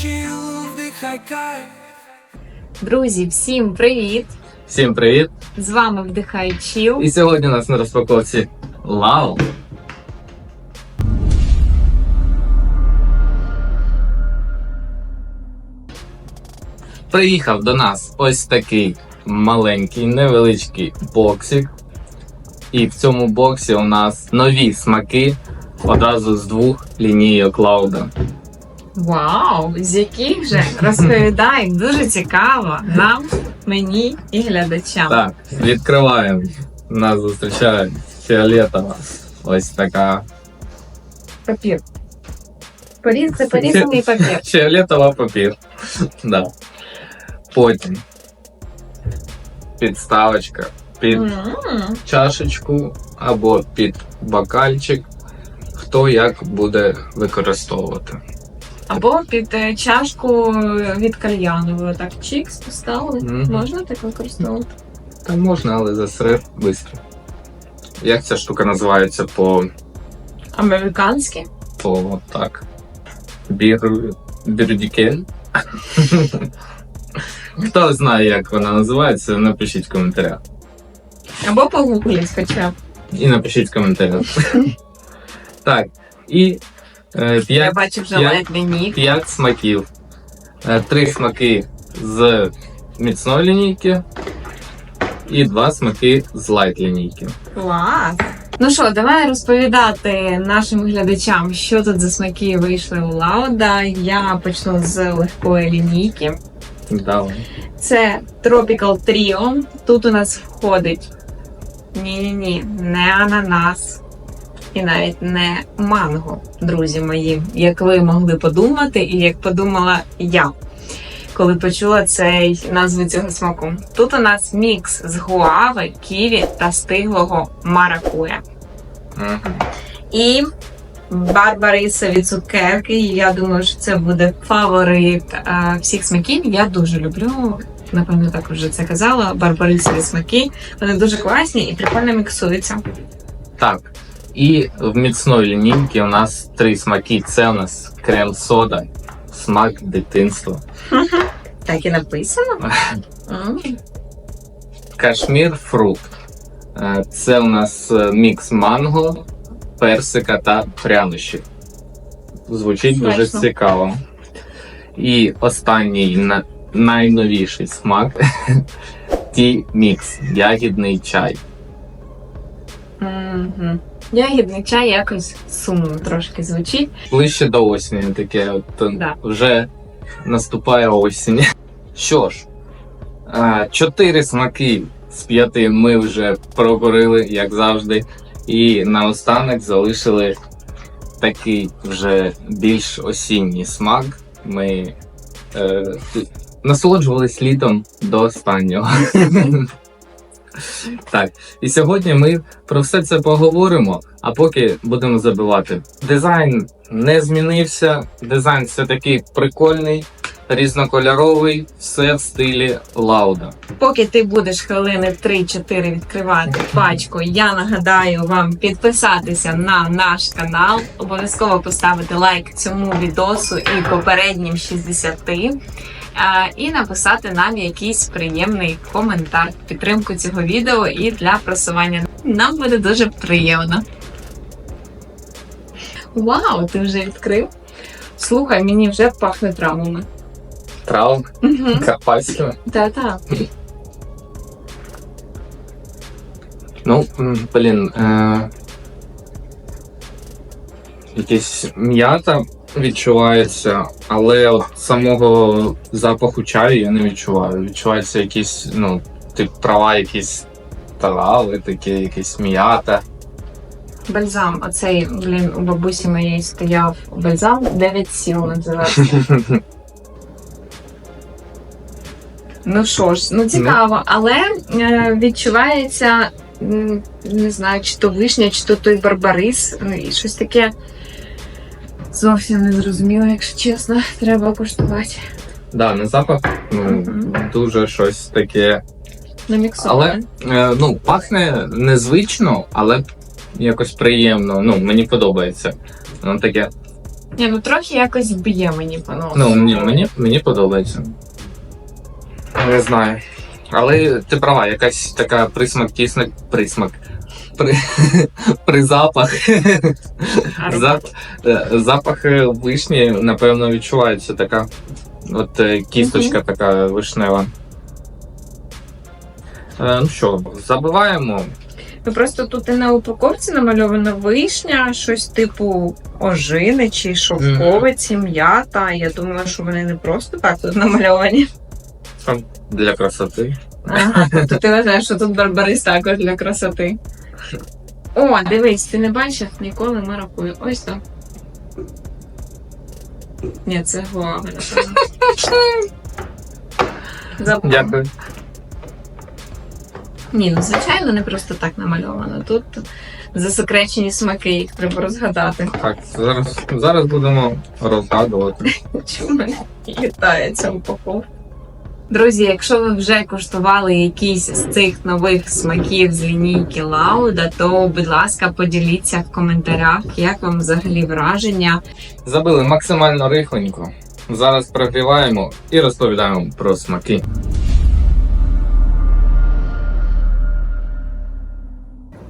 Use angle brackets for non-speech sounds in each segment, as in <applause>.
вдихай кайф. Друзі, всім привіт! Всім привіт! З вами вдихай Чіл. І сьогодні у нас на розпаковці Лау. Приїхав до нас ось такий маленький невеличкий боксик. І в цьому боксі у нас нові смаки одразу з двох лінійок Лауда. Вау! З яких же розповідай, дуже цікаво нам, мені і глядачам. Так, відкриваємо. Нас зустрічає фіолетова. Ось така Папір. Поріз, це порізаний папір. <laughs> Фіолетова папір. <laughs> да. Потім підставочка під чашечку або під бокальчик. Хто як буде використовувати. Або під е, чашку від кальяну. Ви так чікс поставили. Мгм. Можна так використовувати? Та можна, але засрив швидко. Як ця штука називається по, Американські. по так? Бір... Бірдікель? Хто знає, як вона називається, напишіть в коментарях. Або погугліть хоча б. І напишіть в коментарях. <laughs> так, і Я п'ять, бачу вже п'ять- ледь п'ять смаків. Е, три смаки з міцної лінійки і два смаки з лайт лінійки. Клас! Ну що, давай розповідати нашим глядачам, що тут за смаки вийшли у Лауда. Я почну з легкої лінійки. Давай. Це Tropical Trio. Тут у нас входить ні-ні-ні, не ананас і навіть не манго, друзі мої, як ви могли подумати, і як подумала я, коли почула цей назву цього смаку. Тут у нас мікс з гуави, ківі та стиглого маракуя. Мгм. І барбарисові цукерки. Я думаю, що це буде фаворит е, всіх смаків. Я дуже люблю. Напевно, так вже це казала. Барбарисові смаки. Вони дуже класні і прикольно міксуються. Так. І в міцної лінійки у нас три смаки. Це у нас крем-сода, смак дитинства, Так і написано. <laughs> Кашмір фрукт. Е, Це у нас е, мікс манго, персика та прянощів. Звучить дуже цікаво. І останній найновіший смак <laughs> ті мікс, ягідний чай. Мгм. Ягідний чай якось сумно трошки звучить. Ближче до осені таке, от е, Да. вже наступає осінь. <laughs> Що ж, е, чотири смаки з п'яти ми вже прокурили, як завжди. І наостанок залишили такий вже більш осінній смак. Ми е, насолоджувались літом до останнього. <laughs> Так, і сьогодні ми про все це поговоримо, а поки будемо забивати. Дизайн не змінився, дизайн все такий прикольний, різнокольоровий, все в стилі Лауда. Поки ти будеш хвилини 3-4 відкривати пачку, я нагадаю вам підписатися на наш канал, обов'язково поставити лайк цьому відосу і попереднім 60. І написати нам якийсь приємний коментар в підтримку цього відео і для просування. Нам буде дуже приємно. Вау, ти вже відкрив? Слухай, мені вже пахне травмами. Трав Угу. карпатськими. Та-та. Ну, блін, е- якась м'ята відчувається, але от самого запаху чаю я не відчуваю. Відчувається якісь, ну, тип трава, якісь трави, таке, якась м'ята. Бальзам, оцей, блін, у бабусі моєї стояв бальзам 9 сіл називався. <laughs> Ну що ж, ну цікаво, але е, відчувається, м, не знаю, чи то вишня, чи то той барбарис, ну, і щось таке зовсім не зрозуміло, якщо чесно, треба коштувати. Да, на запах ну, дуже щось таке. Наміксоване. Але е, ну, пахне незвично, але якось приємно. Ну, мені подобається. Воно таке Ні, ну трохи якось б'є мені по носу. Ну, мені, мені, мені подобається. Не знаю. Але ти права, якась така присмак тісна. Присмак. При, <laughs> при запах. Зап, е, запах вишні, напевно, відчувається така. От е, кісточка така вишнева. Е, ну що, забиваємо. Ну просто тут і на упаковці намальована вишня, щось типу ожини чи шовковиці, м'ята. Я думала, що вони не просто так тут намальовані. Там для красоти. Ага, тобто ти вважаєш, що тут барбарис також для красоти. О, дивись, ти не бачив ніколи маракую. Ось там. Ні, це гуава. напевно. Дякую. Ні, ну звичайно, не просто так намальовано. Тут засекречені смаки, їх треба розгадати. Так, зараз, зараз будемо розгадувати. Чому літає ця упаковка? Друзі, якщо ви вже куштували якісь з цих нових смаків з лінійки Лауда, то будь ласка, поділіться в коментарях, як вам взагалі враження. Забили максимально рихленько. Зараз прогріваємо і розповідаємо про смаки.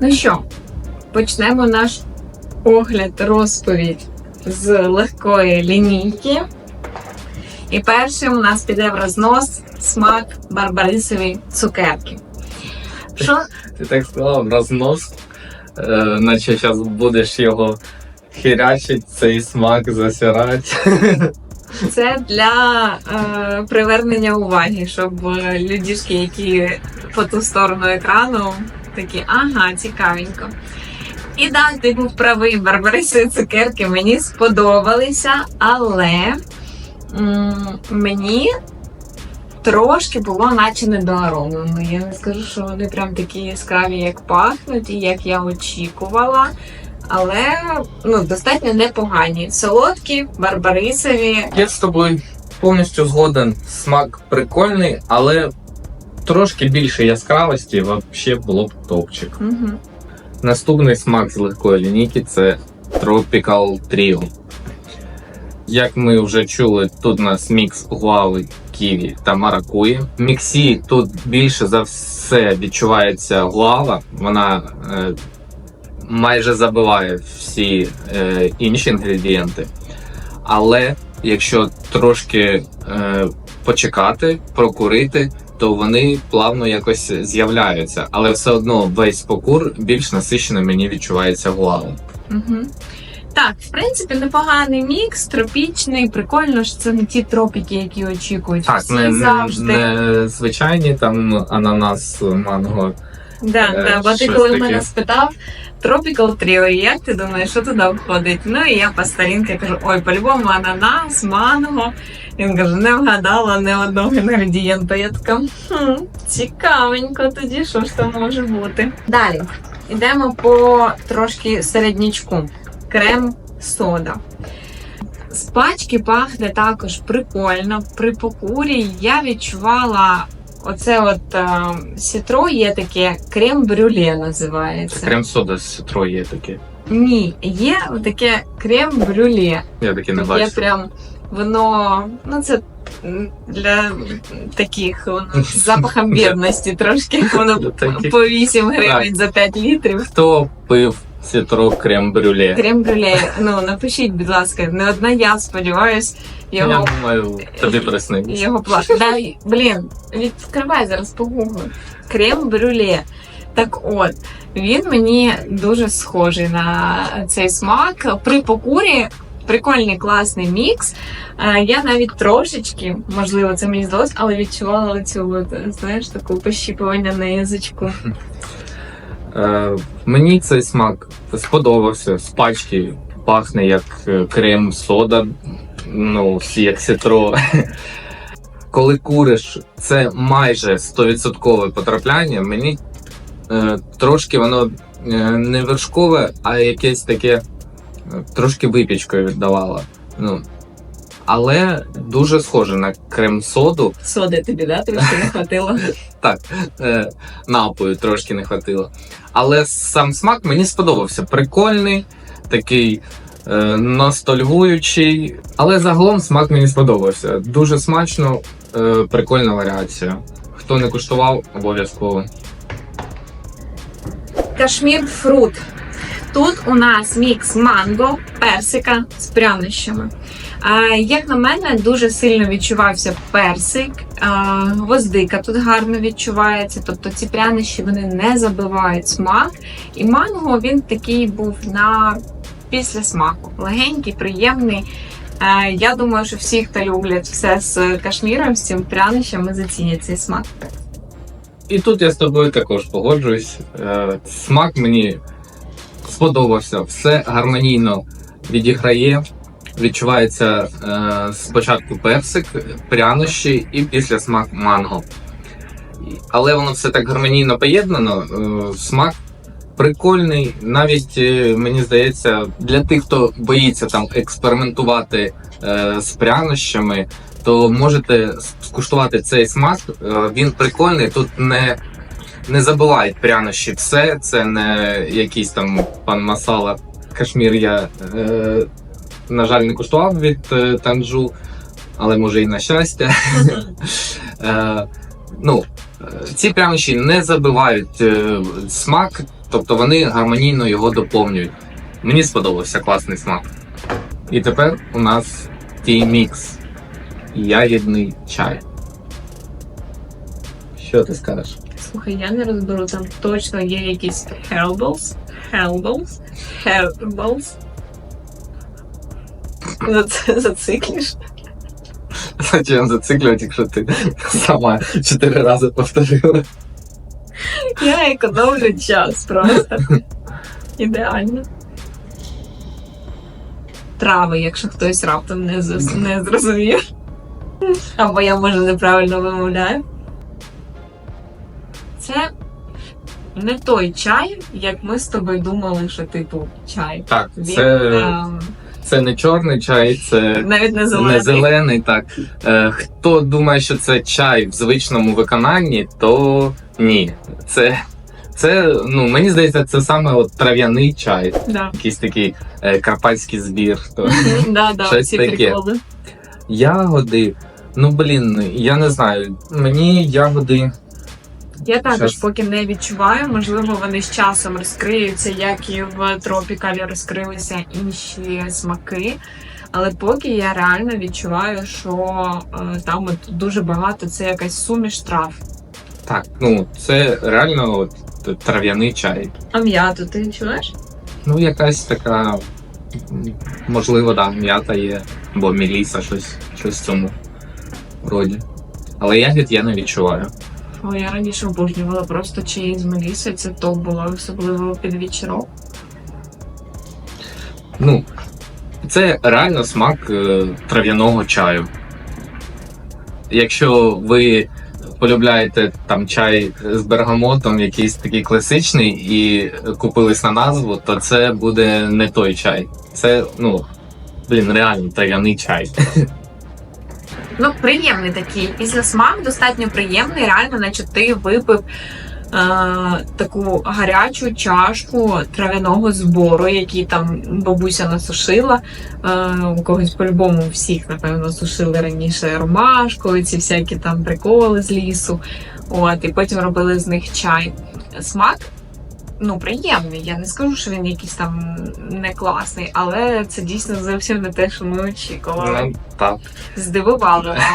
Ну що, почнемо наш огляд, розповідь з легкої лінійки. І першим у нас піде в рознос смак барбарисові цукерки. Що Ти так сказав, рознос, е, наче зараз будеш його хірячить, цей смак засирати. <laughs> це для е, привернення уваги, щоб е, людішки, які по ту сторону екрану, такі, ага, цікавенько. І да, ти був правий, барбарисові цукерки мені сподобалися, але м, мені трошки було наче недоаромлено. Я не скажу, що вони прям такі яскраві, як пахнуть, і як я очікувала. Але ну, достатньо непогані. Солодкі, барбарисові. Я з тобою повністю згоден. Смак прикольний, але трошки більше яскравості взагалі було б топчик. Угу. Наступний смак з легкої лінійки це Tropical Trio. Як ми вже чули, тут у нас мікс гуави, ківі та маракуї. Міксі тут більше за все відчувається гуава. Вона е, майже забиває всі е, інші інгредієнти. Але якщо трошки е, почекати, прокурити, то вони плавно якось з'являються. Але все одно весь покур більш насичено мені відчувається гуавом. Угу. Так, в принципі, непоганий мікс, тропічний, прикольно, що це не ті тропіки, які очікують. Так, Всі не, завжди. не звичайні там ананас, манго. Да, Е, да, бо ти щось коли таке. мене спитав Tropical Trio, як ти думаєш, що туди входить? Ну і я по старінки кажу, ой, по-любому ананас, манго. Він каже, не вгадала ні одного інгредієнта. Я така, хм, цікавенько тоді, що ж там може бути. Далі йдемо по трошки середнячку. Крем сода. З пачки пахне також прикольно. При покурі я відчувала оце от е, сітро є таке крем-брюле називається. Це крем сода з ситро є таке. Ні, є таке крем-брюле. Я таке не бачу. прям воно, ну це для таких воно з <laughs> запахом бідності трошки. Воно по 8 гривень за 5 літрів. Хто пив ситро крем брюле? Крем-брюле. Ну напишіть, будь ласка, не одна я сподіваюсь, його Я думаю, тобі приснилось. Його плаш. Дай, блін, відкривай зараз погуглю. Крем-брюле. Так от, він мені дуже схожий на цей смак. При покурі прикольний класний мікс. Е, Я навіть трошечки, можливо, це мені здалось, але відчувала цю, знаєш, таку пощіпування на язичку. <laughs> Е, мені цей смак сподобався. З пачки пахне як е, крем сода, ну, як ситро. <laughs> Коли куриш, це майже 100% потрапляння. Мені е, трошки воно не вершкове, а якесь таке трошки випічкою віддавало. Ну, але дуже схоже на крем-соду. Соди тобі, да, трошки не хватило. <laughs> е, напою трошки не хватило. Але сам смак мені сподобався. Прикольний, такий е, ностальгуючий. Але загалом смак мені сподобався. Дуже смачно, е, прикольна варіація. Хто не куштував, обов'язково. Кашмір фрут. Тут у нас мікс манго, персика з прянощами. Як на мене, дуже сильно відчувався персик, гвоздика тут гарно відчувається. Тобто ці прянощі вони не забивають смак. І манго він такий був на після смаку. Легенький, приємний. Я думаю, що всі, хто люблять все з кашміром, з цим прянощами, зацінять цей смак. І тут я з тобою також погоджуюсь. Е, Смак мені сподобався, все гармонійно відіграє. Відчувається е, спочатку персик, прянощі і після смак манго. Але воно все так гармонійно поєднано. Е, смак прикольний. Навіть е, мені здається, для тих, хто боїться там експериментувати е, з прянощами, то можете скуштувати цей смак. Е, Він прикольний. Тут не, не забувають прянощі. Все це не якийсь там пан Масала Кашмір. Я, е, на жаль, не куштував від е, Танджу, але може і на щастя. <laughs> Е, ну, ці прянощі не забивають е, смак, тобто вони гармонійно його доповнюють. Мені сподобався класний смак. І тепер у нас тій мікс ягідний чай. Що ти скажеш? Слухай, я не розберу, там точно є якісь herbals, herbals, herbals. <laughs> Зац- Зациклиш. Зачем зациклювати, якщо ти сама чотири рази повторила? Я економлю час просто. Ідеально. Трави, якщо хтось раптом не, зас- не зрозумів. Або я може неправильно вимовляю. Це не той чай, як ми з тобою думали, що типу чай. Так, Він це, ем, це не чорний чай, це навіть не зелений. не зелений. Так. Е, хто думає, що це чай в звичному виконанні, то ні. Це, це ну, мені здається, це саме от трав'яний чай. Да. Якийсь такий е, карпатський збір. То. Да, да, Щось таке. приколи. Ягоди. Ну блін, я не знаю. Мені ягоди. Я також Щас. поки не відчуваю. Можливо, вони з часом розкриються, як і в тропікалі розкрилися інші смаки. Але поки я реально відчуваю, що е, там от дуже багато це якась суміш трав. Так, ну це реально от, трав'яний чай. А м'яту ти відчуваєш? Ну, якась така, м, можливо, да, м'ята є, або міліса, щось, щось в цьому роді. Але ягід я не відчуваю. О, я раніше обожнювала просто чиї з Меліси. Це топ було, особливо під вечірок. Ну, це реально смак е, трав'яного чаю. Якщо ви полюбляєте там чай з бергамотом, якийсь такий класичний, і купились на назву, то це буде не той чай. Це, ну, блін, реально трав'яний чай. <laughs> Ну, приємний такий. Після смак достатньо приємний, реально, наче ти випив. е, Таку гарячу чашку трав'яного збору, який там бабуся насушила. Е, У когось по-любому всіх, напевно, сушили раніше ромашку, ці всякі там приколи з лісу. От, і потім робили з них чай. Смак ну, приємний. Я не скажу, що він якийсь там не класний, але це дійсно зовсім не те, що ми очікували. Ну, так. Здивували. <laughs>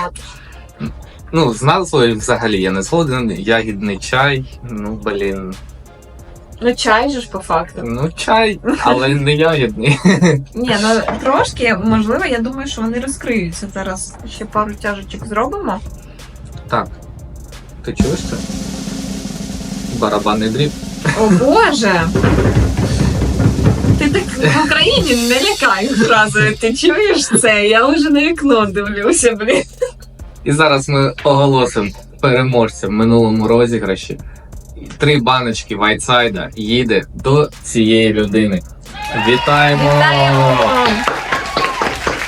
Ну, з назвою взагалі я не згоден. Ягідний чай, ну блін. Ну, чай же ж по факту. Ну, чай, але не ягідний. <laughs> Ні, ну трошки, можливо, я думаю, що вони розкриються. Зараз ще пару тяжечок зробимо. Так. Ти чуєш це? Барабанний дріб. О Боже! Ти так в Україні не лякай зразу. Ти чуєш це? Я вже на вікно дивлюся, блін. І зараз ми оголосимо переможця в минулому розіграші. Три баночки Вайтсайда їде до цієї людини. Вітаємо! Вітаємо!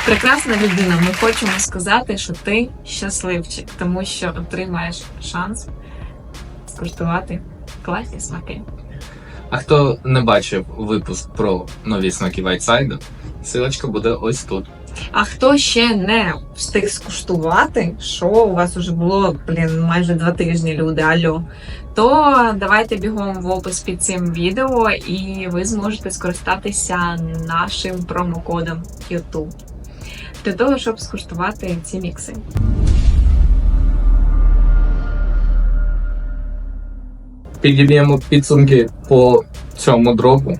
Прекрасна людина. Ми хочемо сказати, що ти щасливчик, тому що отримаєш шанс скуштувати класні смаки. А хто не бачив випуск про нові смаки Вайтсайда, Силочка буде ось тут. А хто ще не встиг скуштувати, що у вас уже було, блін, майже два тижні, люди, альо, то давайте бігом в опис під цим відео, і ви зможете скористатися нашим промокодом YouTube для того, щоб скуштувати ці мікси. Підіб'ємо підсумки по цьому дропу.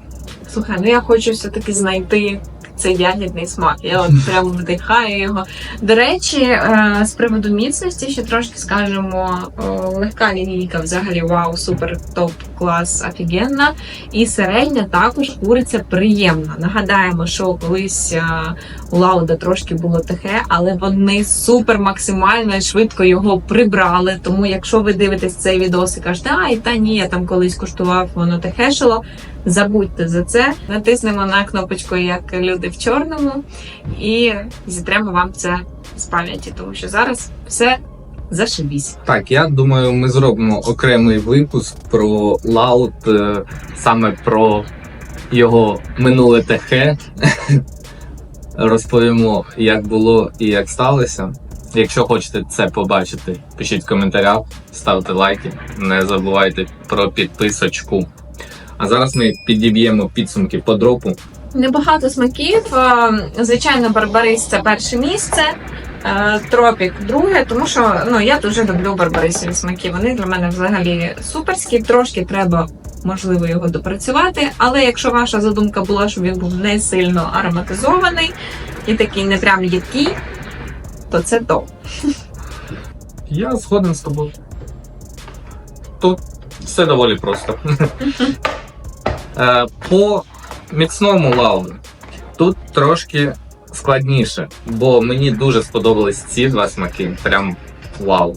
Слухай, ну я хочу все-таки знайти цей ягідний смак. Я от <laughs> прямо вдихаю його. До речі, е, з приводу міцності ще трошки скажемо. е, Легка лінійка взагалі вау, супер топ клас, офігенна. І середня також куриця приємна. Нагадаємо, що колись е, у Лауда трошки було таке, але вони супер максимально швидко його прибрали. Тому, якщо ви дивитесь цей відос і кажете, ай, та ні, я там колись куштував, воно техешило. Забудьте за це, натиснемо на кнопочку, як люди в чорному, і зітремо вам це з пам'яті, тому що зараз все зашибісь. Так, я думаю, ми зробимо окремий випуск про Лаут, е, саме про його минуле ТХ. Розповімо, як було і як сталося. Якщо хочете це побачити, пишіть в коментарях, ставте лайки, не забувайте про підписочку. А зараз ми підіб'ємо підсумки по дропу. Небагато смаків. е, Звичайно, барбарис це перше місце. е, Тропік друге, тому що ну я дуже люблю барбарисові смаки. Вони для мене взагалі суперські. Трошки треба можливо його допрацювати. Але якщо ваша задумка була, щоб він був не сильно ароматизований і такий не прям їдкий, то це то. Я згоден з тобою. Тут все доволі просто. <laughs> Е, По міцному лауду тут трошки складніше, бо мені дуже сподобались ці два смаки. Прям вау.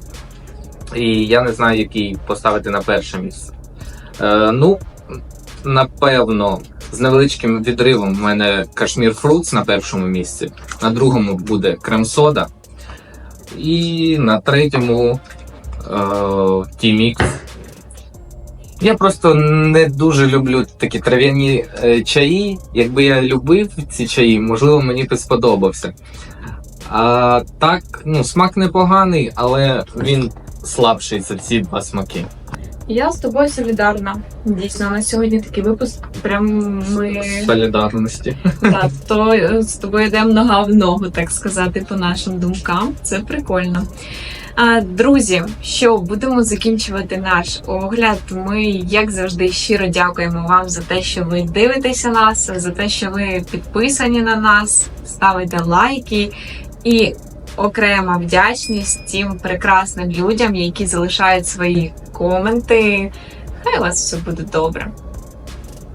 І я не знаю, який поставити на перше місце. Е, ну, напевно, з невеличким відривом в мене кашмір фрутс на першому місці, на другому буде крем-сода. І на третьому е, Тімікс. Я просто не дуже люблю такі трав'яні е, чаї. Якби я любив ці чаї, можливо, мені б сподобався. А так, ну, смак непоганий, але він слабший за ці два смаки. Я з тобою солідарна. Дійсно, на сьогодні такий випуск. Прям ми Солідарності. Так, то е, з тобою йдемо нога в ногу, так сказати, по нашим думкам. Це прикольно. Друзі, що будемо закінчувати наш огляд. Ми, як завжди, щиро дякуємо вам за те, що ви дивитеся нас, за те, що ви підписані на нас, ставите лайки і. Окрема вдячність тим прекрасним людям, які залишають свої коменти. Хай у вас все буде добре.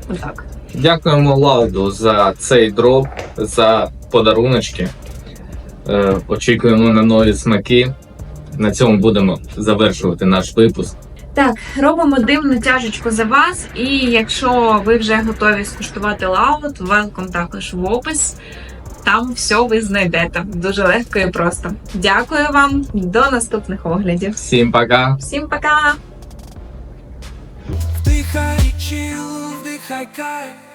Отак. Дякуємо Лауду за цей дроп, за подаруночки. Е, очікуємо на нові смаки. На цьому будемо завершувати наш випуск. Так, робимо дивну тяжечку за вас. І якщо ви вже готові скуштувати лаут, велком також в опис. Там все ви знайдете дуже легко і просто. Дякую вам, до наступних оглядів. Всім пока! Всім пока! Вдихай чил, вдихай кайф